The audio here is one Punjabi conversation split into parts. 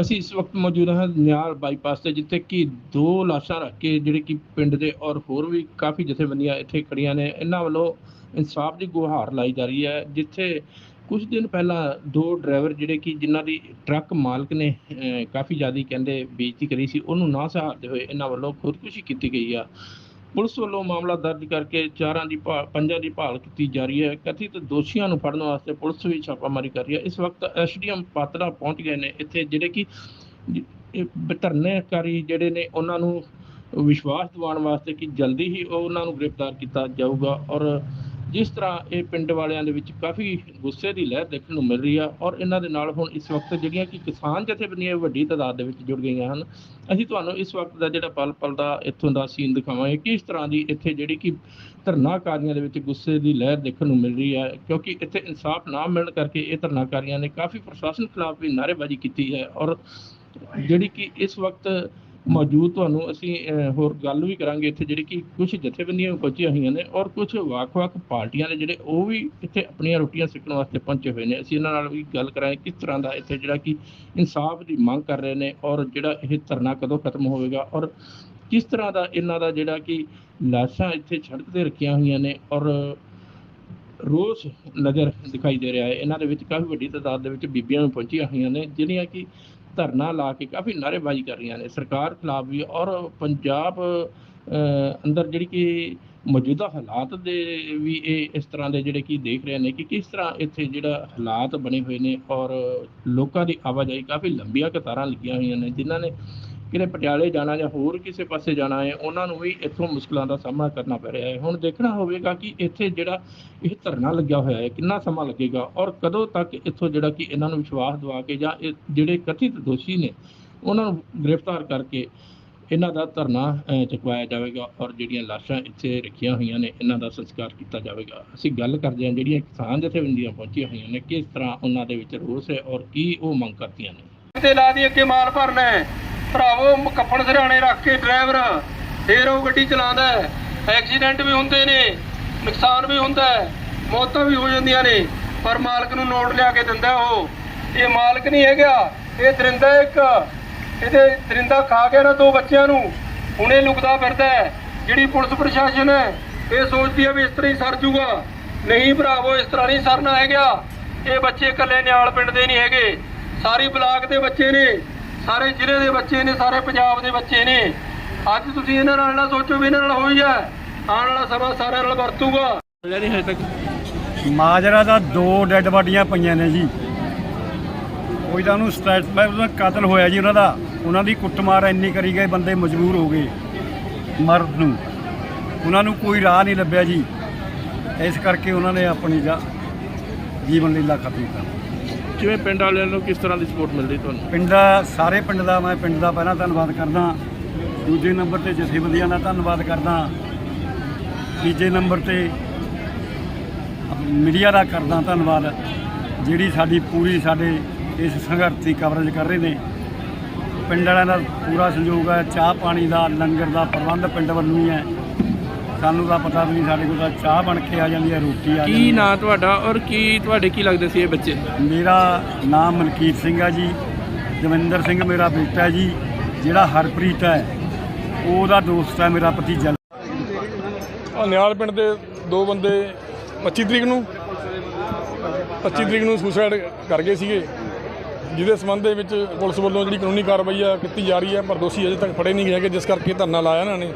ਅਸੀਂ ਇਸ ਵਕਤ ਮੌਜੂਦ ਹਾਂ ਨਿਆਲ ਬਾਈਪਾਸ ਤੇ, ਜਿੱਥੇ ਕਿ ਦੋ ਲਾਸ਼ਾਂ ਰੱਖ ਕੇ ਜਿਹੜੇ ਕਿ ਪਿੰਡ ਦੇ ਔਰ ਹੋਰ ਵੀ ਕਾਫੀ ਜਥੇਬੰਦੀਆਂ ਇੱਥੇ ਖੜੀਆਂ ਨੇ। ਇਹਨਾਂ ਵੱਲੋਂ ਇਨਸਾਫ ਦੀ ਗੁਹਾਰ ਲਾਈ ਜਾ ਰਹੀ ਹੈ, ਜਿੱਥੇ ਕੁਝ ਦਿਨ ਪਹਿਲਾਂ ਦੋ ਡਰਾਈਵਰ ਜਿਹੜੇ ਕਿ ਜਿਨ੍ਹਾਂ ਦੀ ਟਰੱਕ ਮਾਲਕ ਨੇ ਕਾਫੀ ਜ਼ਿਆਦਾ ਕਹਿੰਦੇ ਬੇਇੱਜ਼ਤੀ ਕਰੀ ਸੀ, ਉਹਨੂੰ ਨਾ ਸਹਾਰਦੇ ਹੋਏ ਇਹਨਾਂ ਵੱਲੋਂ ਖੁਦਕੁਸ਼ੀ ਕੀਤੀ ਗਈ ਆ। ਪੁਲਿਸ ਵੱਲੋਂ ਮਾਮਲਾ ਦਰਜ ਕਰਕੇ ਚਾਰਾਂ ਦੀ ਭਾਲ, ਪੰਜਾਂ ਦੀ ਭਾਲ ਕੀਤੀ ਜਾ ਰਹੀ ਹੈ। ਕਥਿਤ ਦੋਸ਼ੀਆਂ ਨੂੰ ਫੜਨ ਵਾਸਤੇ ਪੁਲਿਸ ਵੀ ਛਾਪਾਮਾਰੀ ਕਰ ਰਹੀ ਹੈ। ਇਸ ਵਕਤ ਐਸਡੀਐਮ ਪਾਤੜਾ ਪਹੁੰਚ ਗਏ ਨੇ ਇੱਥੇ, ਜਿਹੜੇ ਕਿ ਧਰਨੇਕਾਰੀ ਜਿਹੜੇ ਨੇ, ਉਹਨਾਂ ਨੂੰ ਵਿਸ਼ਵਾਸ ਦਿਵਾਉਣ ਵਾਸਤੇ ਕਿ ਜਲਦੀ ਹੀ ਉਹਨਾਂ ਨੂੰ ਗ੍ਰਿਫਤਾਰ ਕੀਤਾ ਜਾਊਗਾ ਔਰ ਜਿਸ ਤਰ੍ਹਾਂ ਇਹ ਪਿੰਡ ਵਾਲਿਆਂ ਦੇ ਵਿੱਚ ਕਾਫੀ ਗੁੱਸੇ ਦੀ ਲਹਿਰ ਦੇਖਣ ਨੂੰ ਮਿਲ ਰਹੀ ਆ ਔਰ ਇਹਨਾਂ ਦੇ ਨਾਲ ਹੁਣ ਇਸ ਵਕਤ ਜਿਹੜੀਆਂ ਕਿ ਕਿਸਾਨ ਜਥੇਬੰਦੀਆਂ ਵੱਡੀ ਤਾਦਾਦ ਦੇ ਵਿੱਚ ਜੁੜ ਗਈਆਂ ਹਨ, ਅਸੀਂ ਤੁਹਾਨੂੰ ਇਸ ਵਕਤ ਦਾ ਜਿਹੜਾ ਪਲ ਪਲ ਦਾ ਇੱਥੋਂ ਦਾ ਸੀਨ ਦਿਖਾਵਾਂਗੇ ਕਿਸ ਤਰ੍ਹਾਂ ਦੀ ਇੱਥੇ ਜਿਹੜੀ ਕਿ ਧਰਨਾਕਾਰੀਆਂ ਦੇ ਵਿੱਚ ਗੁੱਸੇ ਦੀ ਲਹਿਰ ਦੇਖਣ ਨੂੰ ਮਿਲ ਰਹੀ ਹੈ ਕਿਉਂਕਿ ਇੱਥੇ ਇਨਸਾਫ ਨਾ ਮਿਲਣ ਕਰਕੇ ਇਹ ਧਰਨਾਕਾਰੀਆਂ ਨੇ ਕਾਫੀ ਪ੍ਰਸ਼ਾਸਨ ਖਿਲਾਫ ਵੀ ਨਾਅਰੇਬਾਜ਼ੀ ਕੀਤੀ ਹੈ ਔਰ ਜਿਹੜੀ ਕਿ ਇਸ ਵਕਤ ਮੌਜੂਦ ਤੁਹਾਨੂੰ ਅਸੀਂ ਹੋਰ ਗੱਲ ਵੀ ਕਰਾਂਗੇ ਇੱਥੇ ਜਿਹੜੀ ਕਿ ਕੁਝ ਜਥੇਬੰਦੀਆਂ ਵੀ ਪਹੁੰਚੀਆਂ ਹੋਈਆਂ ਨੇ ਔਰ ਕੁਝ ਵੱਖ-ਵੱਖ ਪਾਰਟੀਆਂ ਨੇ ਜਿਹੜੇ ਉਹ ਵੀ ਇੱਥੇ ਆਪਣੀਆਂ ਰੋਟੀਆਂ ਸਿੱਖਣ ਵਾਸਤੇ ਪਹੁੰਚੇ ਹੋਏ ਨੇ। ਅਸੀਂ ਇਹਨਾਂ ਨਾਲ ਵੀ ਗੱਲ ਕਰਾਂਗੇ ਕਿਸ ਤਰ੍ਹਾਂ ਦਾ ਇੱਥੇ ਜਿਹੜਾ ਕਿ ਇਨਸਾਫ ਦੀ ਮੰਗ ਕਰ ਰਹੇ ਨੇ ਔਰ ਜਿਹੜਾ ਇਹ ਧਰਨਾ ਕਦੋਂ ਖਤਮ ਹੋਵੇਗਾ ਔਰ ਕਿਸ ਤਰ੍ਹਾਂ ਦਾ ਇਹਨਾਂ ਦਾ ਜਿਹੜਾ ਕਿ ਲਾਸ਼ਾਂ ਇੱਥੇ ਸੜਕ ਤੇ ਰੱਖੀਆਂ ਹੋਈਆਂ ਨੇ ਔਰ ਰੋਸ ਨਜ਼ਰ ਦਿਖਾਈ ਦੇ ਰਿਹਾ ਹੈ। ਇਹਨਾਂ ਦੇ ਵਿੱਚ ਕਾਫੀ ਵੱਡੀ ਤਾਦਾਦ ਦੇ ਵਿੱਚ ਬੀਬੀਆਂ ਵੀ ਪਹੁੰਚੀਆਂ ਹੋਈਆਂ ਨੇ, ਜਿਹੜੀਆਂ ਕਿ ਧਰਨਾ ਲਾ ਕੇ ਕਾਫੀ ਨਾਅਰੇਬਾਜ਼ੀ ਕਰ ਰਹੀਆਂ ਨੇ। ਸਰਕਾਰ ਖਿਲਾਫ ਵੀ ਔਰ ਪੰਜਾਬ ਅੰਦਰ ਜਿਹੜੀ ਕਿ ਮੌਜੂਦਾ ਹਾਲਾਤ ਦੇ ਵੀ ਇਹ ਇਸ ਤਰ੍ਹਾਂ ਦੇ ਜਿਹੜੇ ਕਿ ਦੇਖ ਰਹੇ ਨੇ ਕਿ ਕਿਸ ਤਰ੍ਹਾਂ ਇੱਥੇ ਜਿਹੜਾ ਹਾਲਾਤ ਬਣੇ ਹੋਏ ਨੇ ਔਰ ਲੋਕਾਂ ਦੀ ਆਵਾਜਾਈ ਕਾਫੀ ਲੰਬੀਆਂ ਕਤਾਰਾਂ ਲੱਗੀਆਂ ਹੋਈਆਂ ਨੇ, ਜਿਨ੍ਹਾਂ ਨੇ ਕਿਤੇ ਪਟਿਆਲੇ ਜਾਣਾ ਜਾਂ ਹੋਰ ਕਿਸੇ ਪਾਸੇ ਜਾਣਾ ਹੈ, ਉਹਨਾਂ ਨੂੰ ਵੀ ਇੱਥੋਂ ਮੁਸ਼ਕਲਾਂ ਦਾ ਸਾਹਮਣਾ ਕਰਨਾ ਪੈ ਰਿਹਾ ਹੈ। ਹੁਣ ਦੇਖਣਾ ਹੋਵੇਗਾ ਕਿ ਇੱਥੇ ਜਿਹੜਾ ਇਹ ਧਰਨਾ ਲੱਗਿਆ ਹੋਇਆ ਹੈ, ਕਿੰਨਾ ਸਮਾਂ ਲੱਗੇਗਾ ਔਰ ਕਦੋਂ ਤੱਕ ਇੱਥੋਂ ਜਿਹੜਾ ਕਿ ਇਹਨਾਂ ਨੂੰ ਵਿਸ਼ਵਾਸ ਦਿਵਾ ਕੇ ਜਾਂ ਜਿਹੜੇ ਕਥਿਤ ਦੋਸ਼ੀ ਨੇ, ਉਹਨਾਂ ਨੂੰ ਗ੍ਰਿਫਤਾਰ ਕਰਕੇ ਇਹਨਾਂ ਦਾ ਧਰਨਾ ਚੁਕਵਾਇਆ ਜਾਵੇਗਾ ਔਰ ਜਿਹੜੀਆਂ ਲਾਸ਼ਾਂ ਇੱਥੇ ਰੱਖੀਆਂ ਹੋਈਆਂ ਨੇ, ਇਹਨਾਂ ਦਾ ਸੰਸਕਾਰ ਕੀਤਾ ਜਾਵੇਗਾ। ਅਸੀਂ ਗੱਲ ਕਰਦੇ ਹਾਂ ਜਿਹੜੀਆਂ ਕਿਸਾਨ ਜਥੇਬੰਦੀਆਂ ਪਹੁੰਚੀਆਂ ਹੋਈਆਂ ਨੇ, ਕਿਸ ਤਰ੍ਹਾਂ ਉਹਨਾਂ ਦੇ ਵਿੱਚ ਰੋਸ ਹੈ ਔਰ ਕੀ ਉਹ ਮੰਗ ਕਰਦੀਆਂ ਨੇ? ਤੇ ਲਾ ਦੀ ਅੱਗੇ ਮਾਲ ਭਰਨਾ ਹੈ। ਭਰਾਵੋ, ਮ- ਕੱਫਣ ਸਿਰਹਾਣੇ ਰੱਖ ਕੇ ਡਰਾਈਵਰ ਫੇਰ ਉਹ ਗੱਡੀ ਚਲਾਉਂਦਾ ਹੈ। ਐਕਸੀਡੈਂਟ ਵੀ ਹੁੰਦੇ ਨੇ, ਨੁਕਸਾਨ ਵੀ ਹੁੰਦਾ ਹੈ, ਮੌਤਾਂ ਵੀ ਹੋ ਜਾਂਦੀਆਂ ਨੇ, ਪਰ ਮਾਲਕ ਨੂੰ ਨੋਟ ਲਿਆ ਕੇ ਦਿੰਦਾ ਉਹ। ਇਹ ਮਾਲਕ ਨਹੀਂ ਹੈਗਾ, ਇਹ ਦਰਿੰਦਾ ਇੱਕ। ਇਹਦੇ ਦਰਿੰਦਾ ਖਾ ਗਿਆ ਨਾ ਦੋ ਬੱਚਿਆਂ ਨੂੰ, ਹੁਣੇ ਲੁਕਦਾ ਫਿਰਦਾ ਹੈ। ਜਿਹੜੀ ਪੁਲਿਸ ਪ੍ਰਸ਼ਾਸਨ ਹੈ, ਇਹ ਸੋਚਦੀ ਹੈ ਵੀ ਇਸ ਤਰ੍ਹਾਂ ਹੀ ਸਰ ਜੂਗਾ। ਨਹੀਂ ਭਰਾਵੋ, ਇਸ ਤਰ੍ਹਾਂ ਨਹੀਂ ਸਰਨਾ ਹੈਗਾ। ਇਹ ਬੱਚੇ ਇਕੱਲੇ ਨਿਆਲ ਪਿੰਡ ਦੇ ਨਹੀਂ ਹੈਗੇ। ਸਾਰੀ ਬਲਾਕ ਦੇ ਬੱਚੇ ਨੇ। ਸਾਰੇ ਜ਼ਿਲ੍ਹੇ ਦੇ ਬੱਚੇ ਨੇ ਸਾਰੇ ਪੰਜਾਬ ਦੇ ਬੱਚੇ ਨੇ। ਅੱਜ ਤੁਸੀਂ ਇਹਨਾਂ ਨਾਲ ਨਾ ਸੋਚੋ ਵੀ ਇਹਨਾਂ ਨਾਲ ਹੋਈ ਹੈ ਆਉਣ ਵਾਲਾ ਸਮਾਂ ਸਾਰਿਆਂ ਨਾਲ ਵਰਤੂਗਾ। ਨਹੀਂ ਹਜੇ ਤੱਕ। ਮਾਜਰਾ ਦਾ ਦੋ ਡੈੱਡ ਬਾਡੀਆਂ ਪਈਆਂ ਨੇ ਜੀ। ਕੋਈ ਤਾਂ ਉਹਨੂੰ ਸਟ੍ਰੈਸ ਮੈਂ ਉਹਦਾ ਕਤਲ ਹੋਇਆ ਜੀ ਉਹਨਾਂ ਦਾ। ਉਹਨਾਂ ਦੀ ਕੁੱਟਮਾਰ ਇੰਨੀ ਕਰੀ ਗਏ ਬੰਦੇ ਮਜਬੂਰ ਹੋ ਗਏ ਮਰਨ ਨੂੰ। ਉਹਨਾਂ ਨੂੰ ਕੋਈ ਰਾਹ ਨਹੀਂ ਲੱਭਿਆ ਜੀ। ਇਸ ਕਰਕੇ ਉਹਨਾਂ ਨੇ ਆਪਣੀ ਜੀਵਨ ਲੀਲਾ ਖਤਮ ਕਰ ਦਿੱਤੀ। ਕਿਵੇਂ ਪਿੰਡ ਵਾਲਿਆਂ ਨੂੰ ਕਿਸ ਤਰ੍ਹਾਂ ਦੀ ਸਪੋਰਟ ਮਿਲਦੀ ਤੁਹਾਨੂੰ? ਪਿੰਡ ਦਾ ਸਾਰੇ ਪਿੰਡ ਦਾ ਮੈਂ ਪਿੰਡ ਦਾ ਪਹਿਲਾਂ ਧੰਨਵਾਦ ਕਰਦਾ। ਦੂਜੇ ਨੰਬਰ ਤੇ ਜਥੇਬੰਦੀਆਂ ਦਾ ਧੰਨਵਾਦ ਕਰਦਾ। ਤੀਜੇ ਨੰਬਰ ਤੇ ਮੀਡੀਆ ਦਾ ਕਰਦਾ ਧੰਨਵਾਦ, ਜਿਹੜੀ ਸਾਡੀ ਪੂਰੀ ਸਾਡੇ ਇਸ ਸੰਘਰਸ਼ ਦੀ ਕਵਰੇਜ ਕਰ ਰਹੇ ਨੇ। ਪਿੰਡ ਵਾਲਿਆਂ ਦਾ ਪੂਰਾ ਸਹਿਯੋਗ ਹੈ, ਚਾਹ ਪਾਣੀ ਦਾ, ਲੰਗਰ ਦਾ ਪ੍ਰਬੰਧ ਪਿੰਡ ਵੱਲੋਂ ਹੀ ਹੈ। ਸਾਨੂੰ ਤਾਂ ਪਤਾ ਵੀ ਨਹੀਂ ਸਾਡੇ ਕੋਲ ਤਾਂ ਚਾਹ ਬਣ ਕੇ ਆ ਜਾਂਦੀ ਹੈ ਰੋਟੀ ਆ ਜਾਂਦੀ ਕੀ ਨਾਂ ਤੁਹਾਡਾ ਔਰ ਕੀ ਤੁਹਾਡੇ ਕੀ ਲੱਗਦੇ ਸੀ ਇਹ ਬੱਚੇ? ਮੇਰਾ ਨਾਮ ਮਲਕੀਤ ਸਿੰਘ ਆ ਜੀ ਦਵਿੰਦਰ ਸਿੰਘ ਮੇਰਾ ਬੇਟਾ ਜੀ ਜਿਹੜਾ ਹਰਪ੍ਰੀਤ ਹੈ ਉਹਦਾ ਦੋਸਤ ਹੈ ਮੇਰਾ ਭਤੀਜਾ। ਆ ਨਿਆਲ ਪਿੰਡ ਦੇ ਦੋ ਬੰਦੇ 25 ਤਰੀਕ ਨੂੰ 25 ਤਰੀਕ ਨੂੰ ਸੁਸਾਈਡ ਕਰ ਗਏ ਸੀਗੇ ਜਿਹਦੇ ਸੰਬੰਧ ਦੇ ਵਿੱਚ ਪੁਲਿਸ ਵੱਲੋਂ ਜਿਹੜੀ ਕਾਨੂੰਨੀ ਕਾਰਵਾਈ ਆ ਕੀਤੀ ਜਾ ਰਹੀ ਹੈ ਪਰ ਦੋਸ਼ੀ ਅਜੇ ਤੱਕ ਫੜੇ ਨਹੀਂ ਗਏ ਹੈਗੇ ਜਿਸ ਕਰਕੇ ਧਰਨਾ ਲਾਇਆ ਇਹਨਾਂ ਨੇ।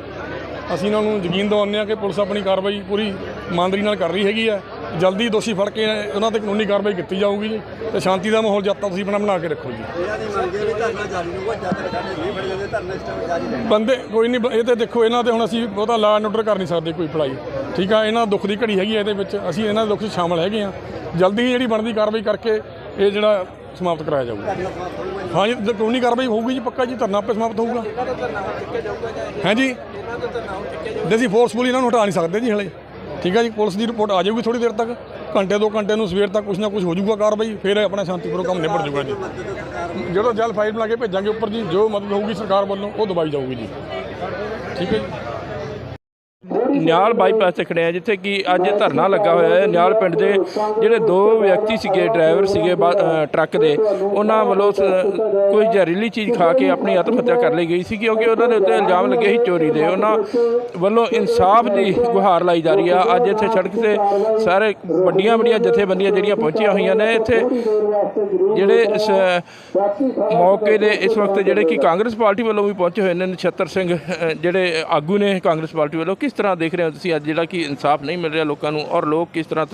ਅਸੀਂ ਇਹਨਾਂ ਨੂੰ ਯਕੀਨ ਦਿਵਾਉਂਦੇ ਹਾਂ ਕਿ ਪੁਲਿਸ ਆਪਣੀ ਕਾਰਵਾਈ ਪੂਰੀ ਇਮਾਨਦਾਰੀ ਨਾਲ ਕਰ ਰਹੀ ਹੈਗੀ ਹੈ। ਜਲਦੀ ਦੋਸ਼ੀ ਫੜ ਕੇ ਉਹਨਾਂ ਤੇ ਕਾਨੂੰਨੀ ਕਾਰਵਾਈ ਕੀਤੀ ਜਾਊਗੀ ਜੀ ਤੇ ਸ਼ਾਂਤੀ ਦਾ ਮਾਹੌਲ ਜਦ ਤੱਕ ਤੁਸੀਂ ਬਣਾ ਬਣਾ ਕੇ ਰੱਖੋ ਜੀ। ਬੰਦੇ ਕੋਈ ਨਹੀਂ ਇਹ ਤੇ ਦੇਖੋ ਇਹਨਾਂ ਤੇ ਹੁਣ ਅਸੀਂ ਬਹੁਤਾ ਲਾ ਐਂਡ ਆਰਡਰ ਕਰ ਨਹੀਂ ਸਕਦੇ ਕੋਈ ਪੜਾਈ ਠੀਕ ਆ ਇਹਨਾਂ ਦੁੱਖ ਦੀ ਘੜੀ ਹੈਗੀ ਹੈ ਇਹਦੇ ਵਿੱਚ। ਅਸੀਂ ਇਹਨਾਂ ਦੇ ਦੁੱਖ 'ਚ ਸ਼ਾਮਲ ਹੈਗੇ ਆ। ਜਲਦੀ ਜਿਹੜੀ ਬਣਦੀ ਕਾਰਵਾਈ ਕਰਕੇ ਇਹ ਜਿਹੜਾ ਸਮਾਪਤ ਕਰਾਇਆ ਜਾਊਗਾ। ਹਾਂ ਜੀ ਜੇ ਕਾਨੂੰਨੀ ਕਾਰਵਾਈ ਹੋਊਗੀ ਜੀ ਪੱਕਾ ਜੀ ਧਰਨਾ ਆਪੇ ਸਮਾਪਤ ਹੋਊਗਾ। ਹੈ ਜੀ? ਜੇ ਅਸੀਂ ਫੋਰਸਫੁਲੀ ਇਹਨਾਂ ਨੂੰ ਹਟਾ ਨਹੀਂ ਸਕਦੇ ਜੀ ਹਲੇ। ਠੀਕ ਹੈ ਜੀ ਪੁਲਿਸ ਦੀ ਰਿਪੋਰਟ ਆ ਜਾਊਗੀ ਥੋੜੀ ਦੇਰ ਤੱਕ। ਘੰਟੇ ਦੋ ਘੰਟੇ ਨੂੰ ਸਵੇਰ ਤੱਕ ਕੁਝ ਨਾ ਕੁਝ ਹੋ ਜਾਊਗਾ ਕਾਰਵਾਈ ਫਿਰ ਆਪਣਾ ਸ਼ਾਂਤੀਪੂਰਵਕ ਕੰਮ ਨਿਬੜ ਜਾਊਗਾ ਜੀ। ਜਦੋਂ ਜਲ ਫਾਈਲ ਬਣਾ ਕੇ ਭੇਜਾਂਗੇ ਉੱਪਰ ਜੀ ਜੋ ਮਦਦ ਹੋਊਗੀ ਸਰਕਾਰ ਵੱਲੋਂ ਉਹ ਦਵਾਈ ਜਾਊਗੀ ਜੀ। ਠੀਕ ਹੈ ਜੀ? ਨਿਆਲ ਬਾਈਪਾਸ ਤੇ ਖੜੇ ਆ ਜਿੱਥੇ ਕਿ ਅੱਜ ਧਰਨਾ ਲੱਗਾ ਹੋਇਆ ਹੈ। ਨਿਆਲ ਪਿੰਡ ਦੇ ਜਿਹੜੇ ਦੋ ਵਿਅਕਤੀ ਸੀਗੇ, ਡਰਾਈਵਰ ਸੀਗੇ ਬਾ- ਟਰੱਕ ਦੇ, ਉਹਨਾਂ ਵੱਲੋਂ ਸ- ਕੋਈ ਜ਼ਹਿਰੀਲੀ ਚੀਜ਼ ਖਾ ਕੇ ਆਪਣੀ ਆਤਮ ਹੱਤਿਆ ਕਰ ਲਈ ਗਈ ਸੀ, ਕਿਉਂਕਿ ਉਹਨਾਂ ਦੇ ਉੱਤੇ ਇਲਜ਼ਾਮ ਲੱਗੇ ਸੀ ਚੋਰੀ ਦੇ। ਉਹਨਾਂ ਵੱਲੋਂ ਇਨਸਾਫ ਦੀ ਗੁਹਾਰ ਲਾਈ ਜਾ ਰਹੀ ਆ। ਅੱਜ ਇੱਥੇ ਸੜਕ ਤੇ ਸਾਰੇ ਵੱਡੀਆਂ ਵੱਡੀਆਂ ਜਥੇਬੰਦੀਆਂ ਜਿਹੜੀਆਂ ਪਹੁੰਚੀਆਂ ਹੋਈਆਂ ਨੇ, ਇੱਥੇ ਜਿਹੜੇ ਇਸ ਮੌਕੇ ਦੇ ਇਸ ਵਕਤ ਜਿਹੜੇ ਕਿ ਕਾਂਗਰਸ ਪਾਰਟੀ ਵੱਲੋਂ ਵੀ ਪਹੁੰਚੇ ਹੋਏ ਨੇ, ਨਛੱਤਰ ਸਿੰਘ ਜਿਹੜੇ ਆਗੂ ਨੇ ਕਾਂਗਰਸ ਪਾਰਟੀ ਵੱਲੋਂ, ਕਿਸ ਤਰ੍ਹਾਂ ਦੇ ਦੇਖ ਰਹੇ ਹੋ ਤੁਸੀਂ, ਅੱਜ ਜਿਹੜਾ ਕਿ ਇਨਸਾਫ ਨਹੀਂ ਮਿਲ ਰਿਹਾ ਲੋਕਾਂ ਨੂੰ, ਔਰ ਲੋਕ ਕਿਸ ਤਰ੍ਹਾਂ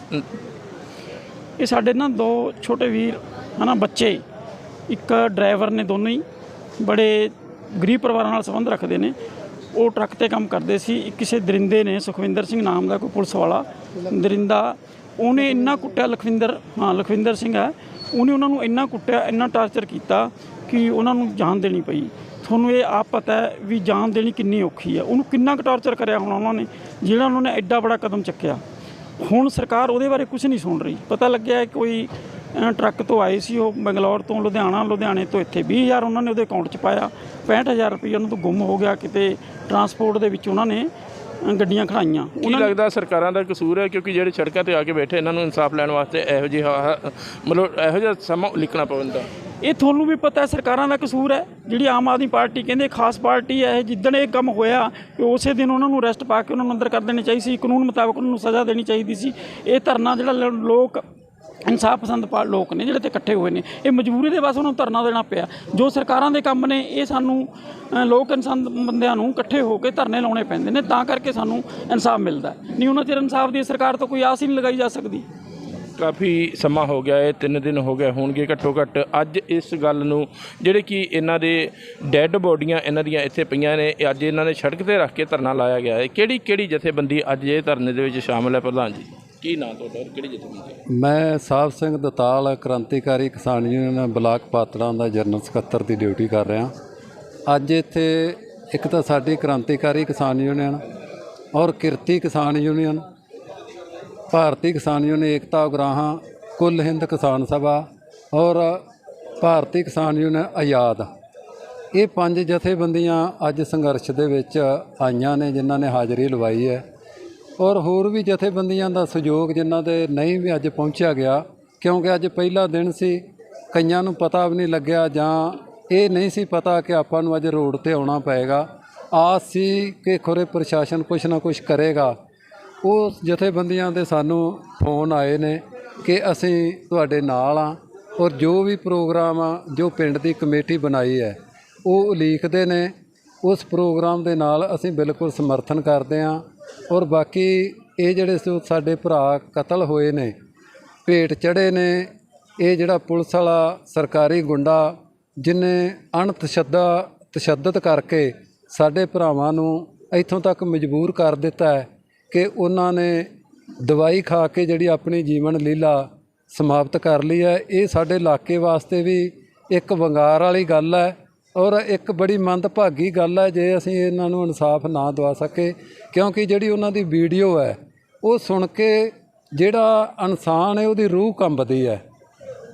ਇਹ ਸਾਡੇ ਨਾ ਦੋ ਛੋਟੇ ਵੀਰ, ਹਨਾ, ਬੱਚੇ, ਇੱਕ ਡਰਾਈਵਰ ਨੇ ਦੋਨੋਂ ਹੀ, ਬੜੇ ਗਰੀਬ ਪਰਿਵਾਰਾਂ ਨਾਲ ਸੰਬੰਧ ਰੱਖਦੇ ਨੇ। ਉਹ ਟਰੱਕ ਤੇ ਕੰਮ ਕਰਦੇ ਸੀ ਕਿਸੇ ਦਰਿੰਦੇ ਨੇ, ਸੁਖਵਿੰਦਰ ਸਿੰਘ ਨਾਮ ਦਾ ਕੋਈ ਪੁਲਿਸ ਵਾਲਾ। ਦਰਿੰਦਾ, ਉਹਨੇ ਇੰਨਾ ਕੁੱਟਿਆ ਲਖਵਿੰਦਰ, ਹਾਂ, ਲਖਵਿੰਦਰ ਸਿੰਘ ਹੈ, ਉਹਨੇ ਉਹਨਾਂ ਨੂੰ ਇੰਨਾ ਕੁੱਟਿਆ, ਇੰਨਾ ਟਾਰਚਰ ਕੀਤਾ ਕਿ ਉਹਨਾਂ ਨੂੰ ਜਾਨ ਦੇਣੀ ਪਈ। ਤੁਹਾਨੂੰ ਇਹ ਆਪ ਪਤਾ ਹੈ ਵੀ ਜਾਨ ਦੇਣੀ ਕਿੰਨੀ ਔਖੀ ਹੈ ਉਹਨੂੰ ਕਿੰਨਾ ਕੁ ਟਾਰਚਰ ਕਰਿਆ ਹੋਣਾ ਉਹਨਾਂ ਨੇ ਜਿਹੜਾ ਉਹਨਾਂ ਨੇ ਐਡਾ ਬੜਾ ਕਦਮ ਚੱਕਿਆ। ਹੁਣ ਸਰਕਾਰ ਉਹਦੇ ਬਾਰੇ ਕੁਝ ਨਹੀਂ ਸੁਣ ਰਹੀ। ਪਤਾ ਲੱਗਿਆ ਕੋਈ ਟਰੱਕ ਤੋਂ ਆਏ ਸੀ ਉਹ ਬੰਗਲੌਰ ਤੋਂ ਲੁਧਿਆਣਾ ਲੁਧਿਆਣੇ ਤੋਂ ਇੱਥੇ 20000 ਉਹਨਾਂ ਨੇ ਉਹਦੇ ਅਕਾਊਂਟ 'ਚ ਪਾਇਆ। 65000 ਰੁਪਏ ਉਹਨਾਂ ਤੋਂ ਗੁੰਮ ਹੋ ਗਿਆ ਕਿਤੇ ਟਰਾਂਸਪੋਰਟ ਦੇ ਵਿੱਚ ਉਹਨਾਂ ਨੇ ਗੱਡੀਆਂ ਖੜਾਈਆਂ। ਕੀ ਲੱਗਦਾ ਸਰਕਾਰਾਂ ਦਾ ਕਸੂਰ ਹੈ? ਕਿਉਂਕਿ ਜਿਹੜੇ ਸੜਕਾਂ ਤੇ ਆ ਕੇ ਬੈਠੇ ਇਹਨਾਂ ਨੂੰ ਇਨਸਾਫ ਲੈਣ ਵਾਸਤੇ ਇਹੋ ਜਿਹਾ ਮਤਲਬ ਇਹੋ ਜਿਹਾ ਸਮਾਂ ਲਿਖਣਾ ਪਵੇਂਦਾ ਇਹ ਤੁਹਾਨੂੰ ਵੀ ਪਤਾ ਹੈ, ਸਰਕਾਰਾਂ ਦਾ ਕਸੂਰ ਹੈ, ਜਿਹੜੀ ਆਮ ਆਦਮੀ ਪਾਰਟੀ ਕਹਿੰਦੇ ਖਾਸ ਪਾਰਟੀ ਹੈ, ਇਹ ਜਿੱਦਣ ਇਹ ਕੰਮ ਹੋਇਆ ਕਿ ਉਸੇ ਦਿਨ ਉਹਨਾਂ ਨੂੰ ਅਰੈਸਟ ਪਾ ਕੇ ਉਹਨਾਂ ਨੂੰ ਅੰਦਰ ਕਰ ਦੇਣੀ ਚਾਹੀਦੀ ਸੀ, ਕਾਨੂੰਨ ਮੁਤਾਬਕ ਉਹਨਾਂ ਨੂੰ ਸਜ਼ਾ ਦੇਣੀ ਚਾਹੀਦੀ ਸੀ। ਇਹ ਧਰਨਾ ਜਿਹੜਾ ਲ- ਲੋਕ, ਇਨਸਾਫ ਪਸੰਦ ਪਾ, ਲੋਕ ਨੇ ਜਿਹੜੇ ਤੇ ਇਕੱਠੇ ਹੋਏ ਨੇ, ਇਹ ਮਜਬੂਰੀ ਦੇ ਬਸ ਉਹਨਾਂ ਨੂੰ ਧਰਨਾ ਦੇਣਾ ਪਿਆ। ਜੋ ਸਰਕਾਰਾਂ ਦੇ ਕੰਮ ਨੇ, ਇਹ ਸਾਨੂੰ ਲੋਕ ਇਨਸਾਨ ਬੰਦਿਆਂ ਨੂੰ ਇਕੱਠੇ ਹੋ ਕੇ ਧਰਨੇ ਲਾਉਣੇ ਪੈਂਦੇ ਨੇ, ਤਾਂ ਕਰਕੇ ਸਾਨੂੰ ਇਨਸਾਫ ਮਿਲਦਾ ਨਹੀਂ, ਉਹਨਾਂ ਚਿਰ ਇਨਸਾਫ ਦੀ ਸਰਕਾਰ ਤੋਂ ਕੋਈ ਆਸ ਹੀ ਨਹੀਂ ਲਗਾਈ ਜਾ ਸਕਦੀ। ਕਾਫੀ ਸਮਾਂ ਹੋ ਗਿਆ ਹੈ, ਤਿੰਨ ਦਿਨ ਹੋ ਗਏ ਹੋਣਗੇ ਘੱਟੋ ਘੱਟ ਅੱਜ ਇਸ ਗੱਲ ਨੂੰ ਜਿਹੜੇ ਕਿ ਇਹਨਾਂ ਦੇ ਡੈੱਡ ਬੋਡੀਆਂ ਇਹਨਾਂ ਦੀਆਂ ਇੱਥੇ ਪਈਆਂ ਨੇ, ਇਹ ਅੱਜ ਇਹਨਾਂ ਨੇ ਸੜਕ ਤੇ ਰੱਖ ਕੇ ਧਰਨਾ ਲਾਇਆ ਗਿਆ ਹੈ। ਕਿਹੜੀ ਕਿਹੜੀ ਜਥੇਬੰਦੀ ਅੱਜ ਇਹ ਧਰਨੇ ਦੇ ਵਿੱਚ ਸ਼ਾਮਲ ਹੈ ਪ੍ਰਧਾਨ ਜੀ? ਕੀ ਨਾਂ ਤੁਹਾਡਾ ਔਰ ਕਿਹੜੀ ਜਥੇਬੰਦੀ ਮੈਂ ਸਾਹਿਬ ਸਿੰਘ ਦਤਾਲ, ਕ੍ਰਾਂਤੀਕਾਰੀ ਕਿਸਾਨ ਯੂਨੀਅਨ ਬਲਾਕ ਪਾਤੜਾਂ ਦਾ ਜਨਰਲ ਸਕੱਤਰ ਦੀ ਡਿਊਟੀ ਕਰ ਰਿਹਾ। ਅੱਜ ਇੱਥੇ ਇੱਕ ਤਾਂ ਸਾਡੀ ਕ੍ਰਾਂਤੀਕਾਰੀ ਕਿਸਾਨ ਯੂਨੀਅਨ ਔਰ ਕਿਰਤੀ ਕਿਸਾਨ ਯੂਨੀਅਨ ਭਾਰਤੀ ਕਿਸਾਨ ਯੂਨੀਅਨ ਏਕਤਾ ਉਗਰਾਹਾਂ, ਕੁੱਲ ਹਿੰਦ ਕਿਸਾਨ ਸਭਾ ਔਰ ਭਾਰਤੀ ਕਿਸਾਨ ਯੂਨੀਅਨ ਆਜ਼ਾਦ। ਇਹ ਪੰਜ ਜਥੇਬੰਦੀਆਂ ਅੱਜ ਸੰਘਰਸ਼ ਦੇ ਵਿੱਚ ਆਈਆਂ ਨੇ, ਜਿਨ੍ਹਾਂ ਨੇ ਹਾਜ਼ਰੀ ਲਵਾਈ ਹੈ। ਔਰ ਹੋਰ ਵੀ ਜਥੇਬੰਦੀਆਂ ਦਾ ਸਹਿਯੋਗ ਜਿਨ੍ਹਾਂ ਦੇ ਨਹੀਂ ਵੀ ਅੱਜ ਪਹੁੰਚਿਆ ਗਿਆ, ਕਿਉਂਕਿ ਅੱਜ ਪਹਿਲਾ ਦਿਨ ਸੀ, ਕਈਆਂ ਨੂੰ ਪਤਾ ਵੀ ਨਹੀਂ ਲੱਗਿਆ ਜਾਂ ਇਹ ਨਹੀਂ ਸੀ ਪਤਾ ਕਿ ਆਪਾਂ ਨੂੰ ਅੱਜ ਰੋਡ ਤੇ ਆਉਣਾ ਪਏਗਾ। ਆਸ ਸੀ ਕਿ ਖੁਰੇ ਪ੍ਰਸ਼ਾਸਨ ਕੁਛ ਨਾ ਕੁਛ ਕਰੇਗਾ। ਉਹ ਜਥੇਬੰਦੀਆਂ ਦੇ ਸਾਨੂੰ ਫੋਨ ਆਏ ਨੇ ਕਿ ਅਸੀਂ ਤੁਹਾਡੇ ਨਾਲ ਆ ਔਰ ਜੋ ਵੀ ਪ੍ਰੋਗਰਾਮ ਆ, ਜੋ ਪਿੰਡ ਦੀ ਕਮੇਟੀ ਬਣਾਈ ਹੈ, ਉਹ ਉਲੀਖਦੇ ਨੇ। ਉਸ ਪ੍ਰੋਗਰਾਮ ਦੇ ਨਾਲ ਅਸੀਂ ਬਿਲਕੁਲ ਸਮਰਥਨ ਕਰਦੇ ਹਾਂ ਔਰ ਬਾਕੀ ਇਹ ਜਿਹੜੇ ਸੋ ਸਾਡੇ ਭਰਾ ਕਤਲ ਹੋਏ ਨੇ, ਭੇਟ ਚੜੇ ਨੇ, ਇਹ ਜਿਹੜਾ ਪੁਲਿਸ ਵਾਲਾ ਸਰਕਾਰੀ ਗੁੰਡਾ ਜਿਨੇ ਅਣਤਸ਼ੱਦਾ ਤਸ਼ੱਦਦ ਕਰਕੇ ਸਾਡੇ ਭਰਾਵਾਂ ਨੂੰ ਇੱਥੋਂ ਤੱਕ ਮਜਬੂਰ ਕਰ ਦਿੱਤਾ ਹੈ ਕਿ ਉਹਨਾਂ ਨੇ ਦਵਾਈ ਖਾ ਕੇ ਜਿਹੜੀ ਆਪਣੀ ਜੀਵਨ ਲੀਲਾ ਸਮਾਪਤ ਕਰ ਲਈ ਹੈ। ਇਹ ਸਾਡੇ ਇਲਾਕੇ ਵਾਸਤੇ ਵੀ ਇੱਕ ਵੰਗਾਰ ਵਾਲੀ ਗੱਲ ਹੈ ਔਰ ਇੱਕ ਬੜੀ ਮੰਦਭਾਗੀ ਗੱਲ ਹੈ ਜੇ ਅਸੀਂ ਇਹਨਾਂ ਨੂੰ ਇਨਸਾਫ ਨਾ ਦਵਾ ਸਕੇ। ਕਿਉਂਕਿ ਜਿਹੜੀ ਉਹਨਾਂ ਦੀ ਵੀਡੀਓ ਹੈ, ਉਹ ਸੁਣ ਕੇ ਜਿਹੜਾ ਇਨਸਾਨ ਹੈ, ਉਹਦੀ ਰੂਹ ਕੰਬਦੀ ਹੈ।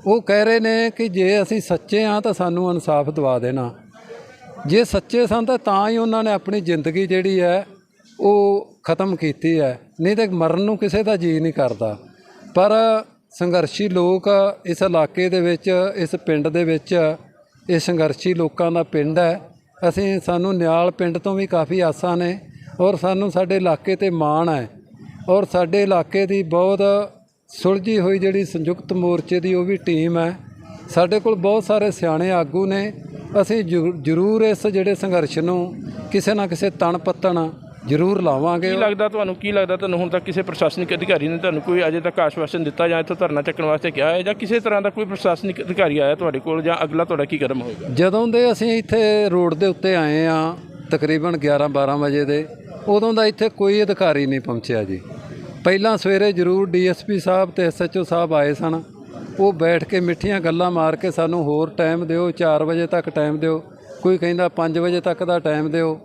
ਉਹ ਕਹਿ ਰਹੇ ਨੇ ਕਿ ਜੇ ਅਸੀਂ ਸੱਚੇ ਹਾਂ ਤਾਂ ਸਾਨੂੰ ਇਨਸਾਫ ਦਵਾ ਦੇਣਾ। ਜੇ ਸੱਚੇ ਸਨ ਤਾਂ ਤਾਂ ਹੀ ਉਹਨਾਂ ਨੇ ਆਪਣੀ ਜ਼ਿੰਦਗੀ ਜਿਹੜੀ ਹੈ ਉਹ ਖਤਮ ਕੀਤੀ ਹੈ। ਨਹੀਂ ਤਾਂ ਮਰਨ ਨੂੰ ਕਿਸੇ ਦਾ ਜੀ ਨਹੀਂ ਕਰਦਾ। ਪਰ ਸੰਘਰਸ਼ੀ ਲੋਕ ਇਸ ਇਲਾਕੇ ਦੇ ਵਿੱਚ, ਇਸ ਪਿੰਡ ਦੇ ਵਿੱਚ, ਇਹ ਸੰਘਰਸ਼ੀ ਲੋਕਾਂ ਦਾ ਪਿੰਡ ਹੈ। ਅਸੀਂ, ਸਾਨੂੰ ਨਿਆਲ ਪਿੰਡ ਤੋਂ ਵੀ ਕਾਫੀ ਆਸਾਂ ਨੇ ਔਰ ਸਾਨੂੰ ਸਾਡੇ ਇਲਾਕੇ ਤੇ ਮਾਣ ਹੈ। ਔਰ ਸਾਡੇ ਇਲਾਕੇ ਦੀ ਬਹੁਤ ਸੁਲਝੀ ਹੋਈ ਜਿਹੜੀ ਸੰਯੁਕਤ ਮੋਰਚੇ ਦੀ ਉਹ ਵੀ ਟੀਮ ਹੈ। ਸਾਡੇ ਕੋਲ ਬਹੁਤ ਸਾਰੇ ਸਿਆਣੇ ਆਗੂ ਨੇ। ਅਸੀਂ ਜ਼ਰੂਰ ਇਸ ਜਿਹੜੇ ਸੰਘਰਸ਼ ਨੂੰ ਕਿਸੇ ਨਾ ਕਿਸੇ ਤਣ ਪੱਤਣ ਜ਼ਰੂਰ ਲਾਵਾਂਗੇ। ਕੀ ਲੱਗਦਾ ਤੁਹਾਨੂੰ ਕੀ ਲੱਗਦਾ ਤੁਹਾਨੂੰ ਹੁਣ ਤੱਕ ਕਿਸੇ ਪ੍ਰਸ਼ਾਸਨਿਕ ਅਧਿਕਾਰੀ ਨੇ ਤੁਹਾਨੂੰ ਕੋਈ ਅਜੇ ਤੱਕ ਆਸ਼ਵਾਸਨ ਦਿੱਤਾ ਜਾਂ ਇੱਥੋਂ ਧਰਨਾ ਚੱਕਣ ਵਾਸਤੇ ਕਿਹਾ ਹੈ ਜਾਂ ਕਿਸੇ ਤਰ੍ਹਾਂ ਦਾ ਕੋਈ ਪ੍ਰਸ਼ਾਸਨਿਕ ਅਧਿਕਾਰੀ ਆਇਆ ਤੁਹਾਡੇ ਕੋਲ ਜਾਂ ਅਗਲਾ ਤੁਹਾਡਾ ਕੀ ਕਦਮ ਹੋਏਗਾ? ਜਦੋਂ ਦੇ ਅਸੀਂ ਇੱਥੇ ਰੋਡ ਦੇ ਉੱਤੇ ਆਏ ਆ ਤਕਰੀਬਨ 11 12 ਵਜੇ ਦੇ ਉਦੋਂ ਦਾ ਇੱਥੇ ਕੋਈ ਅਧਿਕਾਰੀ ਨਹੀਂ ਪਹੁੰਚਿਆ ਜੀ। ਪਹਿਲਾਂ ਸਵੇਰੇ ਜ਼ਰੂਰ ਡੀਐਸਪੀ ਸਾਹਿਬ ਤੇ ਐਸਐਚਓ ਸਾਹਿਬ ਆਏ ਸਨ। ਉਹ ਬੈਠ ਕੇ ਮਿੱਠੀਆਂ ਗੱਲਾਂ ਮਾਰ ਕੇ ਸਾਨੂੰ ਹੋਰ ਟਾਈਮ ਦਿਓ 4 ਵਜੇ ਤੱਕ ਟਾਈਮ ਦਿਓ ਕੋਈ ਕਹਿੰਦਾ 5 ਵਜੇ ਤੱਕ ਦਾ ਟਾਈਮ ਦਿਓ।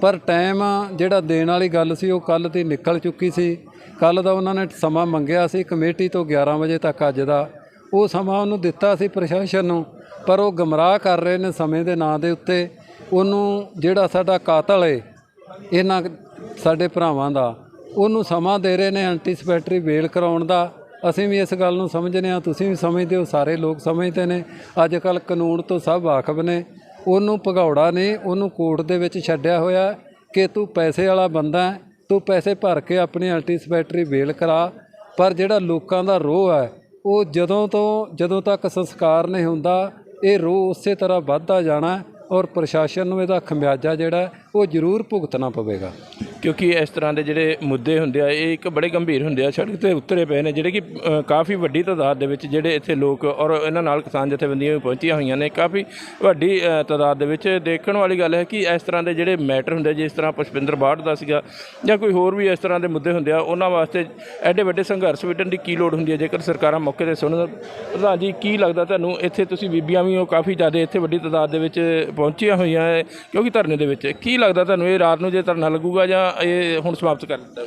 ਪਰ ਟਾਈਮ ਜਿਹੜਾ ਦੇਣ ਵਾਲੀ ਗੱਲ ਸੀ, ਉਹ ਕੱਲ ਦੀ ਨਿਕਲ ਚੁੱਕੀ ਸੀ। ਕੱਲ ਦਾ ਉਹਨਾਂ ਨੇ ਸਮਾਂ ਮੰਗਿਆ ਸੀ, ਕਮੇਟੀ ਤੋਂ 11 ਵਜੇ ਤੱਕ ਅੱਜ ਦਾ। ਉਹ ਸਮਾਂ ਉਹਨੂੰ ਦਿੱਤਾ ਸੀ ਪ੍ਰਸ਼ਾਸਨ ਨੂੰ, ਪਰ ਉਹ ਗਮਰਾਹ ਕਰ ਰਹੇ ਨੇ ਸਮੇਂ ਦੇ ਨਾਂ ਦੇ ਉੱਤੇ। ਉਹਨੂੰ ਜਿਹੜਾ ਸਾਡਾ ਕਾਤਲ ਏ, ਇਹਨਾਂ ਸਾਡੇ ਭਰਾਵਾਂ ਦਾ, ਉਹਨੂੰ ਸਮਾਂ ਦੇ ਰਹੇ ਨੇ ਐਂਟੀਸਪੈਟਰੀ ਵੇਲ ਕਰਾਉਣ ਦਾ। ਅਸੀਂ ਵੀ ਇਸ ਗੱਲ ਨੂੰ ਸਮਝਦੇ ਹਾਂ, ਤੁਸੀਂ ਵੀ ਸਮਝਦੇ ਹੋ, ਸਾਰੇ ਲੋਕ ਸਮਝਦੇ ਨੇ। ਅੱਜ ਕੱਲ ਕਾਨੂੰਨ ਤੋਂ ਸਭ ਵਾਕਫ ਨੇ। ਉਹਨੂੰ ਭਗੌੜਾ ਨਹੀਂ, ਉਹਨੂੰ ਕੋਰਟ ਦੇ ਵਿੱਚ ਛੱਡਿਆ ਹੋਇਆ ਕਿ ਤੂੰ ਪੈਸੇ ਵਾਲਾ ਬੰਦਾ ਤੂੰ ਪੈਸੇ ਭਰ ਕੇ ਆਪਣੀ ਐਂਟੀਸਪੈਕਟਰੀ ਵੇਲ ਕਰਾ। ਪਰ ਜਿਹੜਾ ਲੋਕਾਂ ਦਾ ਰੋਹ ਹੈ, ਉਹ ਜਦੋਂ ਤੋਂ, ਜਦੋਂ ਤੱਕ ਸੰਸਕਾਰ ਨਹੀਂ ਹੁੰਦਾ, ਇਹ ਰੋਹ ਉਸੇ ਤਰ੍ਹਾਂ ਵੱਧਦਾ ਜਾਣਾ ਔਰ ਪ੍ਰਸ਼ਾਸਨ ਨੂੰ ਇਹਦਾ ਖਮਿਆਜਾ ਜਿਹੜਾ ਉਹ ਜ਼ਰੂਰ ਭੁਗਤਣਾ ਪਵੇਗਾ। ਕਿਉਂਕਿ ਇਸ ਤਰ੍ਹਾਂ ਦੇ ਜਿਹੜੇ ਮੁੱਦੇ ਹੁੰਦੇ ਆ, ਇਹ ਇੱਕ ਬੜੇ ਗੰਭੀਰ ਹੁੰਦੇ ਆ, ਸੜਕ ਤੇ ਉਤਰੇ ਪਏ ਨੇ, ਜਿਹੜੇ ਕਿ ਕਾਫੀ ਵੱਡੀ ਤਾਦਾਦ ਦੇ ਵਿੱਚ ਜਿਹੜੇ ਇੱਥੇ ਲੋਕ ਔਰ ਇਹਨਾਂ ਨਾਲ ਕਿਸਾਨ ਜਥੇਬੰਦੀਆਂ ਵੀ ਪਹੁੰਚੀਆਂ ਹੋਈਆਂ ਨੇ, ਕਾਫੀ ਵੱਡੀ ਤਾਦਾਦ ਦੇ ਵਿੱਚ ਦੇਖਣ ਵਾਲੀ ਗੱਲ ਹੈ ਕਿ ਇਸ ਤਰ੍ਹਾਂ ਦੇ ਜਿਹੜੇ ਮੈਟਰ ਹੁੰਦੇ ਜਿਸ ਤਰ੍ਹਾਂ ਪੁਸ਼ਪਿੰਦਰ ਬਾੜ ਦਾ ਸੀਗਾ ਜਾਂ ਕੋਈ ਹੋਰ ਵੀ ਇਸ ਤਰ੍ਹਾਂ ਦੇ ਮੁੱਦੇ ਹੁੰਦੇ ਆ, ਉਹਨਾਂ ਵਾਸਤੇ ਐਡੇ ਵੱਡੇ ਸੰਘਰਸ਼ ਵਿੱਢਣ ਦੀ ਕੀ ਲੋੜ ਹੁੰਦੀ ਹੈ? ਜੇਕਰ ਸਰਕਾਰਾਂ ਮੌਕੇ ਤੇ ਸੁਣਨ, ਪ੍ਰਧਾਨ ਜੀ, ਕੀ ਲੱਗਦਾ ਤੁਹਾਨੂੰ? ਇੱਥੇ ਤੁਸੀਂ ਬੀਬੀਆਂ ਵੀ ਹੋ ਕਾਫੀ ਜ਼ਿਆਦਾ ਇੱਥੇ ਵੱਡੀ ਤਾਦਾਦ ਦੇ ਵਿੱਚ ਪਹੁੰਚੀਆਂ ਹੋਈਆਂ ਹੈ, ਕਿਉਂਕਿ ਧਰਨੇ ਦੇ ਵਿੱਚ ਕੀ ਲੱਗਦਾ ਤੁਹਾਨੂੰ ਇਹ ਰਾਤ ਨੂੰ ਜੇ ਧਰਨਾ ਲੱਗੂਗਾ ਜਾਂ ਇਹ ਹੁਣ ਸਮਾਪਤ ਕਰ ਦਿੱਤਾ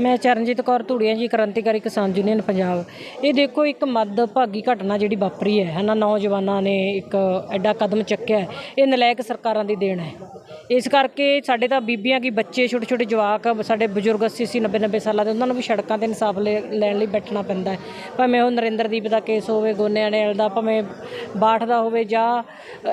ਮੈਂ ਚਰਨਜੀਤ ਕੌਰ ਧੂੜੀਆਂ ਜੀ, ਕ੍ਰਾਂਤੀਕਾਰੀ ਕਿਸਾਨ ਯੂਨੀਅਨ ਪੰਜਾਬ। ਇਹ ਦੇਖੋ, ਇੱਕ ਮੱਦਭਾਗੀ ਘਟਨਾ ਜਿਹੜੀ ਵਾਪਰੀ ਹੈ, ਹਨਾ? ਨੌਜਵਾਨਾਂ ਨੇ ਇੱਕ ਐਡਾ ਕਦਮ ਚੱਕਿਆ ਇਹ ਨਲਾਇਕ ਸਰਕਾਰਾਂ ਦੀ ਦੇਣ ਹੈ। ਇਸ ਕਰਕੇ ਸਾਡੇ ਤਾਂ ਬੀਬੀਆਂ ਕੀ ਬੱਚੇ ਛੋਟੇ ਛੋਟੇ ਜਵਾਕ, ਸਾਡੇ ਬਜ਼ੁਰਗ 80 ਸੀ 90 90 ਸਾਲਾਂ ਦੇ, ਉਹਨਾਂ ਨੂੰ ਵੀ ਸੜਕਾਂ ਤੇ ਇਨਸਾਫ ਲੈ- ਲੈਣ ਲਈ ਬੈਠਣਾ ਪੈਂਦਾ ਹੈ। ਭਾਵੇਂ ਉਹ ਨਰਿੰਦਰਦੀਪ ਦਾ ਕੇਸ ਹੋਵੇ ਗੋਨਿਆਣੇ ਦਾ ਭਾਵੇਂ ਬਾਠ ਦਾ ਹੋਵੇ ਜਾਂ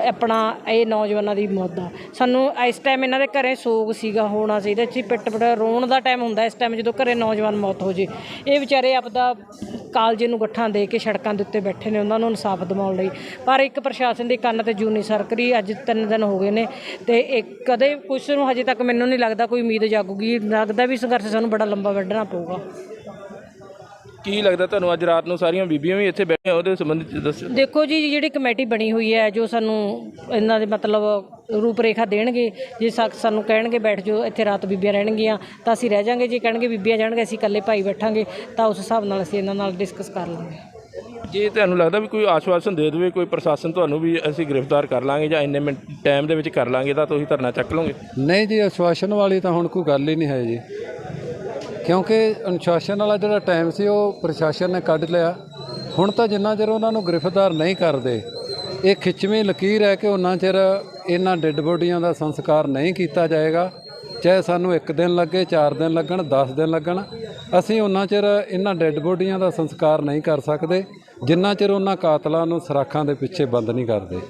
ਆਪਣਾ ਇਹ ਨੌਜਵਾਨਾਂ ਦੀ ਮੌਤ ਦਾ। ਸਾਨੂੰ ਇਸ ਟਾਈਮ ਇਹਨਾਂ ਦੇ ਘਰੇ ਸੋਗ ਸੀਗਾ, ਹੋਣਾ ਚਾਹੀਦਾ। ਸੀ ਪਿੱਟ ਪਿੱਟ ਰੋਣ ਦਾ ਟਾਈਮ ਹੁੰਦਾ, ਇਸ ਟਾਈਮ ਜਦੋਂ ਘਰੇ ਨੌਜਵਾਨ ਮੌਤ ਹੋ ਜੇ। ਇਹ ਵਿਚਾਰੇ ਆਪਦਾ ਕਾਲਜੇ ਨੂੰ ਗੱਠਾਂ ਦੇ ਕੇ ਸੜਕਾਂ ਦੇ ਉੱਤੇ ਬੈਠੇ ਨੇ, ਉਹਨਾਂ ਨੂੰ ਇਨਸਾਫ ਦਿਵਾਉਣ ਲਈ। ਪਰ ਇੱਕ ਪ੍ਰਸ਼ਾਸਨ ਦੇ ਕੰਨ ਤੇ ਜੂਨੀ ਸਰਕਰੀ ਅੱਜ ਤਿੰਨ ਦਿਨ ਹੋ ਗਏ ਨੇ ਤੇ ਇਹ ਕਦੇ ਕੁਛ ਨੂੰ ਹਜੇ ਤੱਕ ਮੈਨੂੰ ਨਹੀਂ ਲੱਗਦਾ ਕੋਈ ਉਮੀਦ ਜਾਗੂਗੀ। ਲੱਗਦਾ ਵੀ ਸੰਘਰਸ਼ ਸਾਨੂੰ ਬੜਾ ਲੰਬਾ ਵੱਢਣਾ ਪਊਗਾ। ਕੀ ਲੱਗਦਾ ਤੁਹਾਨੂੰ? ਅੱਜ ਰਾਤ ਨੂੰ ਸਾਰੀਆਂ ਬੀਬੀਆਂ ਵੀ ਇੱਥੇ ਬੈਠੀਆਂ ਉਹਦੇ ਸੰਬੰਧ ਦੱਸੋ। ਦੇਖੋ ਜੀ ਜਿਹੜੀ ਕਮੇਟੀ ਬਣੀ ਹੋਈ ਹੈ ਜੋ ਸਾਨੂੰ ਇਹਨਾਂ ਦੇ ਮਤਲਬ ਰੂਪਰੇਖਾ ਦੇਣਗੇ ਜੇ ਸਾ- ਸਾਨੂੰ ਕਹਿਣਗੇ ਬੈਠ ਜਾਓ ਇੱਥੇ ਰਾਤ ਬੀਬੀਆਂ ਰਹਿਣਗੀਆਂ ਤਾਂ ਅਸੀਂ ਰਹਿ ਜਾਾਂਗੇ। ਜੇ ਕਹਿਣਗੇ ਬੀਬੀਆਂ ਜਾਣਗੇ ਅਸੀਂ ਇਕੱਲੇ ਭਾਈ ਬੈਠਾਂਗੇ ਤਾਂ ਉਸ ਹਿਸਾਬ ਨਾਲ ਅਸੀਂ ਇਹਨਾਂ ਨਾਲ ਡਿਸਕਸ ਕਰ ਲਾਂਗੇ। ਜੇ ਤੁਹਾਨੂੰ ਲੱਗਦਾ ਵੀ ਕੋਈ ਆਸ਼ਵਾਸਨ ਦੇ ਦੇਵੇ ਕੋਈ ਪ੍ਰਸ਼ਾਸਨ ਤੁਹਾਨੂੰ ਵੀ ਅਸੀਂ ਗ੍ਰਿਫਤਾਰ ਕਰ ਲਾਂਗੇ ਜਾਂ ਇੰਨੇ ਮਿੰਟ ਟਾਈਮ ਦੇ ਵਿੱਚ ਕਰ ਲਾਂਗੇ ਤਾਂ ਤੁਸੀਂ ਧਰਨਾ ਚੱਕ ਲਓਗੇ। ਨਹੀਂ ਜੀ ਅਸ਼ਵਾਸਨ ਵਾਲੀ ਤਾਂ ਹੁਣ ਕੋਈ ਗੱਲ ਹੀ ਨਹੀਂ ਹੈ ਜੀ। ਕਿਉਂਕਿ ਅਨੁਸ਼ਾਸਨ ਵਾਲਾ ਜਿਹੜਾ ਟਾਈਮ ਸੀ, ਉਹ ਪ੍ਰਸ਼ਾਸਨ ਨੇ ਕੱਢ ਲਿਆ। ਹੁਣ ਤਾਂ ਜਿੰਨਾ ਚਿਰ ਉਹਨਾਂ ਨੂੰ ਗ੍ਰਿਫਤਾਰ ਨਹੀਂ ਕਰਦੇ, ਇਹ ਖਿੱਚਵੀਂ ਲਕੀਰ ਹੈ ਕਿ ਉਹਨਾਂ ਚਿਰ ਇਹਨਾਂ ਡੈੱਡ ਬੋਡੀਆਂ ਦਾ ਸੰਸਕਾਰ ਨਹੀਂ ਕੀਤਾ ਜਾਏਗਾ। ਚਾਹੇ ਸਾਨੂੰ ਇੱਕ ਦਿਨ ਲੱਗੇ 4 ਦਿਨ ਲੱਗਣ 10 ਦਿਨ ਲੱਗਣ, ਅਸੀਂ ਉਹਨਾਂ ਚਿਰ ਇਹਨਾਂ ਡੈੱਡ ਬੋਡੀਆਂ ਦਾ ਸੰਸਕਾਰ ਨਹੀਂ ਕਰ ਸਕਦੇ, ਜਿੰਨਾ ਚਿਰ ਉਹਨਾਂ ਕਾਤਲਾਂ ਨੂੰ ਸਰਾਖਾਂ ਦੇ ਪਿੱਛੇ ਬੰਦ ਨਹੀਂ ਕਰਦੇ।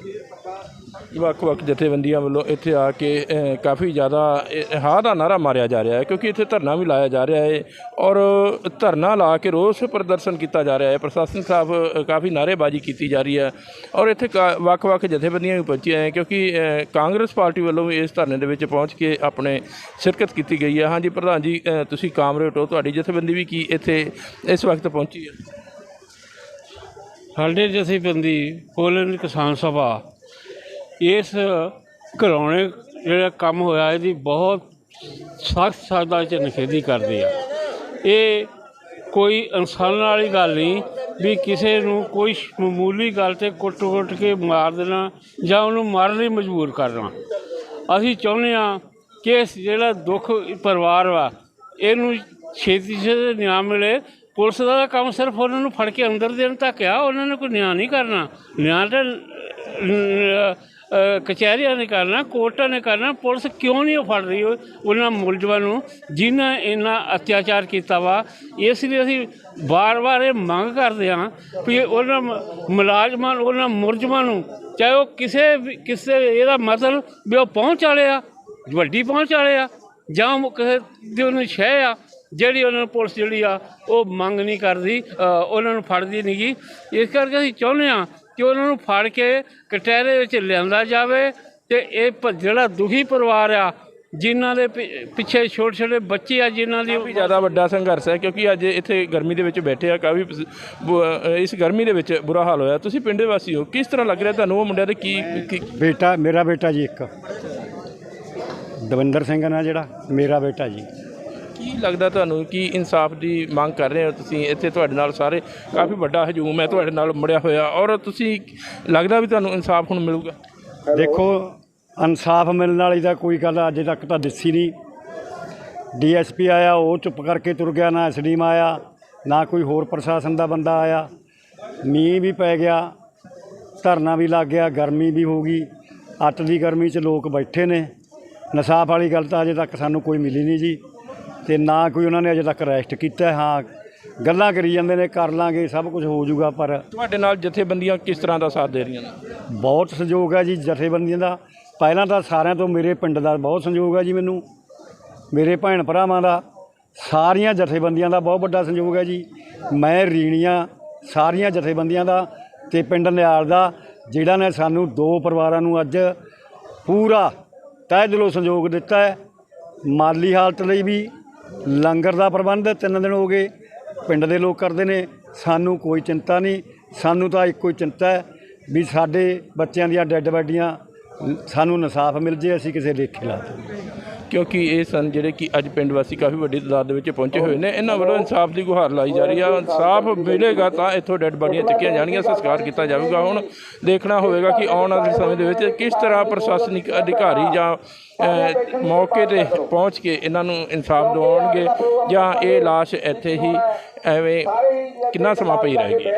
ਵੱਖ-ਵੱਖ ਜਥੇਬੰਦੀਆਂ ਵੱਲੋਂ ਇੱਥੇ ਆ ਕੇ ਕਾਫੀ ਜ਼ਿਆਦਾ ਇਹ ਹਾਂ ਦਾ ਨਾਰਾ ਮਾਰਿਆ ਜਾ ਰਿਹਾ ਹੈ, ਕਿਉਂਕਿ ਇੱਥੇ ਧਰਨਾ ਵੀ ਲਾਇਆ ਜਾ ਰਿਹਾ ਹੈ ਔਰ ਧਰਨਾ ਲਾ ਕੇ ਰੋਸ ਪ੍ਰਦਰਸ਼ਨ ਕੀਤਾ ਜਾ ਰਿਹਾ ਹੈ। ਪ੍ਰਸ਼ਾਸਨ ਸਾਹਿਬ ਕਾਫੀ ਨਾਅਰੇਬਾਜ਼ੀ ਕੀਤੀ ਜਾ ਰਹੀ ਹੈ ਔਰ ਇੱਥੇ ਕਾ- ਵੱਖ-ਵੱਖ ਜਥੇਬੰਦੀਆਂ ਵੀ ਪਹੁੰਚੀਆਂ ਹੈ, ਕਿਉਂਕਿ ਕਾਂਗਰਸ ਪਾਰਟੀ ਵੱਲੋਂ ਵੀ ਇਸ ਧਰਨੇ ਦੇ ਵਿੱਚ ਪਹੁੰਚ ਕੇ ਆਪਣੇ ਸ਼ਿਰਕਤ ਕੀਤੀ ਗਈ ਹੈ। ਹਾਂਜੀ ਪ੍ਰਧਾਨ ਜੀ ਤੁਸੀਂ ਕਾਮਰੇਡ ਹੋ, ਤੁਹਾਡੀ ਜਥੇਬੰਦੀ ਵੀ ਕੀ ਇੱਥੇ ਇਸ ਵਕਤ ਪਹੁੰਚੀ ਹੈ? ਸਾਡੇ ਜਥੇਬੰਦੀ ਪੋਲੈਂਡ ਕਿਸਾਨ ਸਭਾ ਇਸ ਘਰਾਉਣੇ ਜਿਹੜਾ ਕੰਮ ਹੋਇਆ, ਇਹਦੀ ਬਹੁਤ ਸਖਤ ਸ਼ਬਦਾਂ 'ਚ ਨਿਖੇਧੀ ਕਰਦੇ ਆ। ਇਹ ਕੋਈ ਇਨਸਾਨ ਵਾਲੀ ਗੱਲ ਨਹੀਂ ਵੀ ਕਿਸੇ ਨੂੰ ਕੋਈ ਮਾਮੂਲੀ ਗੱਲ ਤੇ ਕੁੱਟ-ਕੁੱਟ ਕੇ ਮਾਰ ਦੇਣਾ ਜਾਂ ਉਹਨੂੰ ਮਾਰਨ ਲਈ ਮਜਬੂਰ ਕਰਨਾ। ਅਸੀਂ ਚਾਹੁੰਦੇ ਆ ਕਿ ਇਸ ਜਿਹੜਾ ਦੁੱਖ ਪਰਿਵਾਰ ਵਾ, ਇਹਨੂੰ ਛੇਤੀ ਛੇਤੀ ਨਿਆਂ ਮਿਲੇ। ਪੁਲਿਸ ਦਾ ਤਾਂ ਕੰਮ ਸਿਰਫ ਉਹਨਾਂ ਨੂੰ ਫੜ ਕੇ ਅੰਦਰ ਦੇਣ ਤੱਕ ਆ, ਉਹਨਾਂ ਨੇ ਕੋਈ ਨਿਆਂ ਨਹੀਂ ਕਰਨਾ। ਨਿਆਂ ਤਾਂ ਕਚਹਿਰੀਆਂ ਨੇ ਕਰਨਾ, ਕੋਰਟਾਂ ਨੇ ਕਰਨਾ, ਪੁਲਿਸ ਕਿਉਂ ਨਹੀਂ ਉਹ ਫੜ ਰਹੀ ਉਹਨਾਂ ਮੁਲਜ਼ਮਾਂ ਨੂੰ ਜਿਨ੍ਹਾਂ ਇਹਨਾਂ ਅਤਿਆਚਾਰ ਕੀਤਾ ਵਾ, ਇਸ ਲਈ ਅਸੀਂ ਵਾਰ-ਵਾਰ ਇਹ ਮੰਗ ਕਰਦੇ ਹਾਂ ਵੀ ਉਹਨਾਂ ਮੁਲਾਜ਼ਮਾਂ ਨੂੰ, ਉਹਨਾਂ ਮੁਲਜ਼ਮਾਂ ਨੂੰ, ਚਾਹੇ ਉਹ ਕਿਸੇ ਵੀ, ਕਿਸੇ ਇਹਦਾ ਮਤਲਬ ਵੀ ਉਹ ਪਹੁੰਚ ਵਾਲੇ ਆ, ਵੱਡੀ ਪਹੁੰਚ ਵਾਲੇ ਆ, ਜਾਂ ਉਹ ਕਿਸੇ ਦੀ ਉਹਨੂੰ ਸ਼ਹਿ ਆ, ਜਿਹੜੀ ਉਹਨਾਂ ਨੂੰ ਪੁਲਿਸ ਜਿਹੜੀ ਆ, ਉਹ ਮੰਗ ਨਹੀਂ ਕਰਦੀ ਉਹਨਾਂ ਨੂੰ ਫੜਦੀ ਨਹੀਂਗੀ ਇਸ ਕਰਕੇ ਅਸੀਂ ਚਾਹੁੰਦੇ ਆ ਕਿ ਉਹਨਾਂ ਨੂੰ ਫੜ ਕੇ ਕਟਹਿਰੇ ਵਿੱਚ ਲਿਆਂਦਾ ਜਾਵੇ ਤੇ ਇਹ ਪ- ਜਿਹੜਾ ਦੁਖੀ ਪਰਿਵਾਰ ਆ ਜਿਨ੍ਹਾਂ ਦੇ ਪਿ- ਪਿੱਛੇ ਛੋਟੇ ਛੋਟੇ ਬੱਚੇ ਆ ਜਿਨ੍ਹਾਂ ਦੀ ਕਾਫੀ ਜ਼ਿਆਦਾ ਵੱਡਾ ਸੰਘਰਸ਼ ਹੈ ਕਿਉਂਕਿ ਅੱਜ ਇੱਥੇ ਗਰਮੀ ਦੇ ਵਿੱਚ ਬੈਠੇ ਆ ਕਾਫੀ ਇਸ ਗਰਮੀ ਦੇ ਵਿੱਚ ਬੁਰਾ ਹਾਲ ਹੋਇਆ। ਤੁਸੀਂ ਪਿੰਡ ਵਾਸੀ ਹੋ ਕਿਸ ਤਰ੍ਹਾਂ ਲੱਗ ਰਿਹਾ ਤੁਹਾਨੂੰ ਉਹ ਮੁੰਡਿਆਂ ਦੇ ਕੀ ਕੀ- ਬੇਟਾ ਮੇਰਾ ਬੇਟਾ ਜੀ ਇੱਕ। ਦਵਿੰਦਰ ਸਿੰਘ ਨਾ ਜਿਹੜਾ ਮੇਰਾ ਬੇਟਾ ਜੀ। ਕੀ ਲੱਗਦਾ ਤੁਹਾਨੂੰ ਕਿ ਇਨਸਾਫ ਦੀ ਮੰਗ ਕਰ ਰਹੇ ਹੋ ਤੁਸੀਂ? ਇੱਥੇ ਤੁਹਾਡੇ ਨਾਲ ਸਾਰੇ ਕਾਫੀ ਵੱਡਾ ਹਜੂਮ ਹੈ, ਤੁਹਾਡੇ ਨਾਲ ਮੁੜਿਆ ਹੋਇਆ। ਔਰ ਤੁਸੀਂ ਲੱਗਦਾ ਵੀ ਤੁਹਾਨੂੰ ਇਨਸਾਫ ਹੁਣ ਮਿਲੂਗਾ? ਦੇਖੋ, ਇਨਸਾਫ ਮਿਲਣ ਵਾਲੀ ਤਾਂ ਕੋਈ ਗੱਲ ਅਜੇ ਤੱਕ ਤਾਂ ਦਿੱਸੀ ਨਹੀਂ। ਡੀਐਸਪੀ ਆਇਆ, ਉਹ ਚੁੱਪ ਕਰਕੇ ਤੁਰ ਗਿਆ, ਨਾ ਐਸਡੀਐਮ ਆਇਆ, ਨਾ ਕੋਈ ਹੋਰ ਪ੍ਰਸ਼ਾਸਨ ਦਾ ਬੰਦਾ ਆਇਆ। ਮੀਂਹ ਵੀ ਪੈ ਗਿਆ, ਧਰਨਾ ਵੀ ਲੱਗ ਗਿਆ, ਗਰਮੀ ਵੀ ਹੋ ਗਈ। ਅੱਤ ਦੀ ਗਰਮੀ 'ਚ ਲੋਕ ਬੈਠੇ ਨੇ। ਇਨਸਾਫ ਵਾਲੀ ਗੱਲ ਤਾਂ ਅਜੇ ਤੱਕ ਸਾਨੂੰ ਕੋਈ ਮਿਲੀ ਨਹੀਂ ਜੀ। ਤੇ ਨਾ ਕੋਈ ਉਹਨਾਂ ਨੇ ਅਜੇ ਤੱਕ ਅਰੈਸਟ ਕੀਤਾ ਹੈ। ਹਾਂ ਗੱਲਾਂ ਕਰੀ ਜਾਂਦੇ ਨੇ ਕਰ ਲਾਂਗੇ ਸਭ ਕੁਝ ਹੋ ਜਾਊਗਾ ਪਰ ਤੁਹਾਡੇ ਨਾਲ ਜਥੇਬੰਦੀਆਂ ਕਿਸ ਤਰ੍ਹਾਂ ਦਾ ਸਾਥ ਦੇ ਰਹੀਆਂ ਨੇ? ਬਹੁਤ ਸਹਿਯੋਗ ਹੈ ਜੀ ਜਥੇਬੰਦੀਆਂ ਦਾ। ਪਹਿਲਾਂ ਤਾਂ ਸਾਰਿਆਂ ਤੋਂ ਮੇਰੇ ਪਿੰਡ ਦਾ ਬਹੁਤ ਸਹਿਯੋਗ ਹੈ ਜੀ ਮੈਨੂੰ। ਮੇਰੇ ਭੈਣ ਭਰਾਵਾਂ ਦਾ ਸਾਰੀਆਂ ਜਥੇਬੰਦੀਆਂ ਦਾ ਬਹੁਤ ਵੱਡਾ ਸਹਿਯੋਗ ਹੈ ਜੀ। ਮੈਂ ਰੀਣੀਆਂ ਸਾਰੀਆਂ ਜਥੇਬੰਦੀਆਂ ਦਾ ਤੇ ਪਿੰਡ ਨਿਆਲ ਦਾ ਜਿਹੜਾ ਨੇ ਸਾਨੂੰ ਦੋ ਪਰਿਵਾਰਾਂ ਨੂੰ ਅੱਜ ਪੂਰਾ ਤਹਿ ਦਿਲੋਂ ਸਹਿਯੋਗ ਦਿੱਤਾ ਹੈ। ਮਾਲੀ ਹਾਲਤ ਲਈ ਵੀ ਲੰਗਰ ਦਾ ਪ੍ਰਬੰਧ ਤਿੰਨ ਦਿਨ ਹੋ ਗਏ, ਪਿੰਡ ਦੇ ਲੋਕ ਕਰਦੇ ਨੇ, ਸਾਨੂੰ ਕੋਈ ਚਿੰਤਾ ਨਹੀਂ, ਸਾਨੂੰ ਤਾਂ ਇੱਕੋ ਹੀ ਚਿੰਤਾ ਹੈ ਵੀ ਸਾਡੇ ਬੱਚਿਆਂ ਦੀਆਂ ਡੈੱਡ ਬਾਡੀਆਂ ਸਾਨੂੰ ਇਨਸਾਫ ਮਿਲ ਜੇ, ਅਸੀਂ ਕਿਸੇ ਲੇਖੇ ਲਾ ਦੇਈਏ। ਕਿਉਂਕਿ ਇਹ ਸਨ ਜਿਹੜੇ ਕਿ ਅੱਜ ਪਿੰਡ ਵਾਸੀ ਕਾਫੀ ਵੱਡੀ ਤਾਦਾਦ ਦੇ ਵਿੱਚ ਪਹੁੰਚੇ ਹੋਏ ਨੇ। ਇਹਨਾਂ ਵੱਲੋਂ ਇਨਸਾਫ ਦੀ ਗੁਹਾਰ ਲਾਈ ਜਾ ਰਹੀ ਆ। ਇਨਸਾਫ ਮਿਲੇਗਾ ਤਾਂ ਇੱਥੋਂ ਡੈੱਡ ਬਾਡੀਆਂ ਚੱਕੀਆਂ ਜਾਣਗੀਆਂ। ਸੰਸਕਾਰ ਕੀਤਾ ਜਾਵੇਗਾ। ਹੁਣ ਦੇਖਣਾ ਹੋਵੇਗਾ ਕਿ ਆਉਣ ਵਾਲੇ ਸਮੇਂ ਦੇ ਵਿੱਚ ਕਿਸ ਤਰ੍ਹਾਂ ਪ੍ਰਸ਼ਾਸਨਿਕ ਅਧਿਕਾਰੀ ਜਾਂ ਮੌਕੇ ਤੇ ਪਹੁੰਚ ਕੇ ਇਹਨਾਂ ਨੂੰ ਇਨਸਾਫ ਦਿਵਾਉਣਗੇ ਜਾਂ ਇਹ ਲਾਸ਼ ਇੱਥੇ ਹੀ ਐਵੇਂ ਕਿੰਨਾ ਸਮਾਂ ਪਈ ਰਹੇਗੀ?